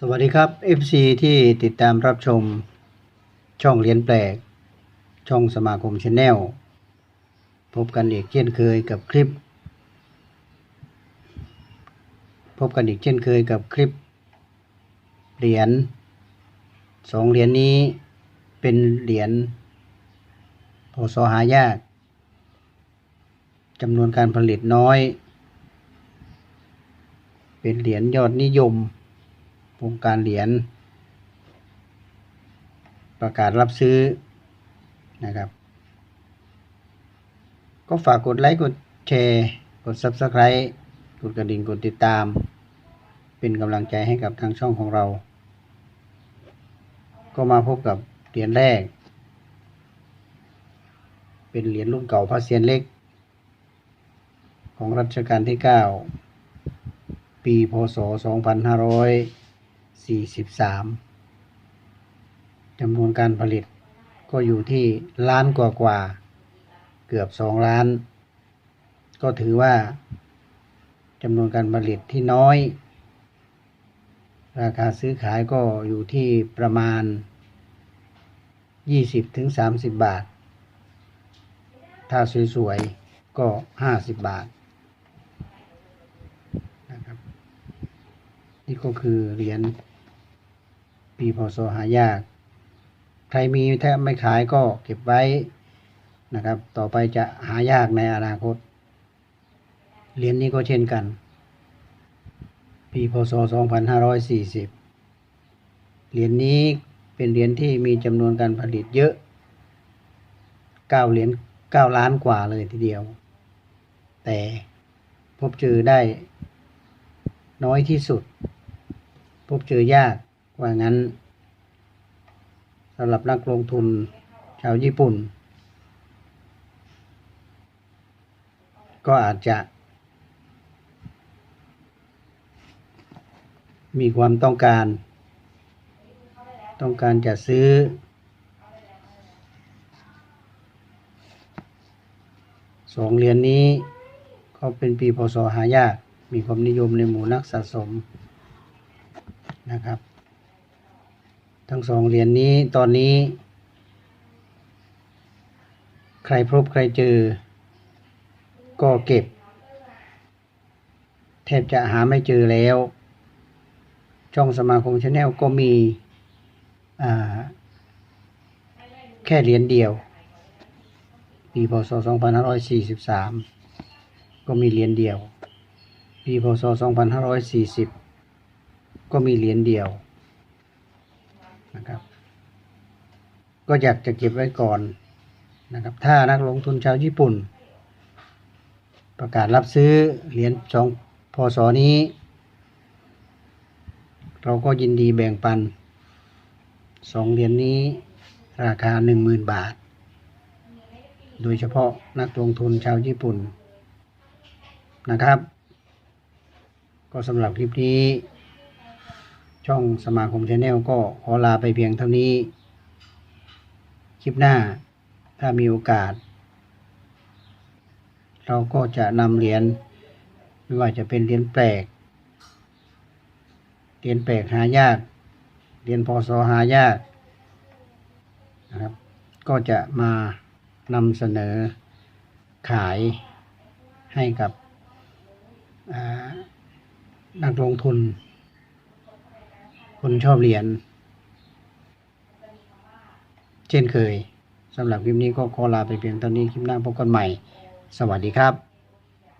สวัสดีครับ FC ที่ติดตามรับชมช่องเรียนแปลก ช่องสมาคมชาแนลพบกันอีกเช่นเคยกับคลิป พบกันอีกเช่นเคยกับคลิป เหรียญสองเหรียญนี้เป็นเหรียญพศหายากจำนวนการผลิตน้อย เป็นเหรียญยอดนิยม งการเหรียญประกาศรับซื้อนะครับ ก็ฝากกดไลค์กดแชร์กด Subscribe กดกระดิ่งกดติดตาม เป็นกำลังใจให้กับทางช่องของเรา ก็มาพบกับเหรียญแรก เป็นเหรียญรุ่นเก่าพระเซียนเล็ก ของรัชกาลที่ 9 ปีพศ 43จำนวนการผลิตก็อยู่ที่ล้านกว่ากว่าเกือบ 2 ล้าน ก็ถือว่าจำนวนการผลิตที่น้อย ราคาซื้อขายก็อยู่ที่ประมาณ 20-30 บาท ถ้าสวยๆ ก็ 50 บาทนะครับนี่ก็คือเหรียญ ปีพศหายาก ใครมีถ้าไม่ขายก็เก็บไว้นะครับ ต่อไปจะหายากในอนาคต เหรียญนี้ก็เช่นกัน ปีพศ 2540 เหรียญนี้เป็นเหรียญที่มีจำนวนการผลิตเยอะ 9 เหรียญ 9 ล้านกว่าเลยทีเดียว แต่พบเจอได้น้อยที่สุด พบเจอยาก ว่างั้นสำหรับนักลงทุนชาวญี่ปุ่น ก็อาจจะ มีความต้องการ ต้องการจะซื้อ สองเหรียญนนี้ก็เป็นปีพศหายาก มีความนิยมในหมู่นักสะสมนะครับ ทั้งสองเหรียญนนี้ตอนนี้ ใครพบใครเจอ ก็เก็บ แทบจะหาไม่เจอแล้ว ช่องสมาคมชาแนลก็มีแค่เหรียญเดียว ปีพศ 2543 ก็มีเหรียญเดียว ปีพศ 2540 ก็มีเหรียญเดียวนะครับ ก็อยากจะเก็บไว้ก่อนนะครับ ถ้านักลงทุนชาวญี่ปุ่น ประกาศรับซื้อเหรียญสองพศนี้ เราก็ยินดีแบ่งปันสองเหรียญนี้ราคาหนึ่งหมื่นบาท โดยเฉพาะนักลงทุนชาวญี่ปุ่นนะครับ ก็สำหรับคลิปนี้ ช่องสมาคมชาแนลก็ขอลาไปเพียงเท่านี้ คลิปหน้าถ้ามีโอกาส เราก็จะนำเหรียญไม่ว่าจะเป็นเหรียญแปลกเหรียญแปลกหายากเหรียญพศหายากนะครับ ก็จะมานำเสนอขายให้กับนักลงทุน คนชอบเหรียญ เช่นเคยสำหรับคลิปนี้ก็ขอลาไปเพียงเท่านี้คลิปหน้าพบกันใหม่ สวัสดีครับ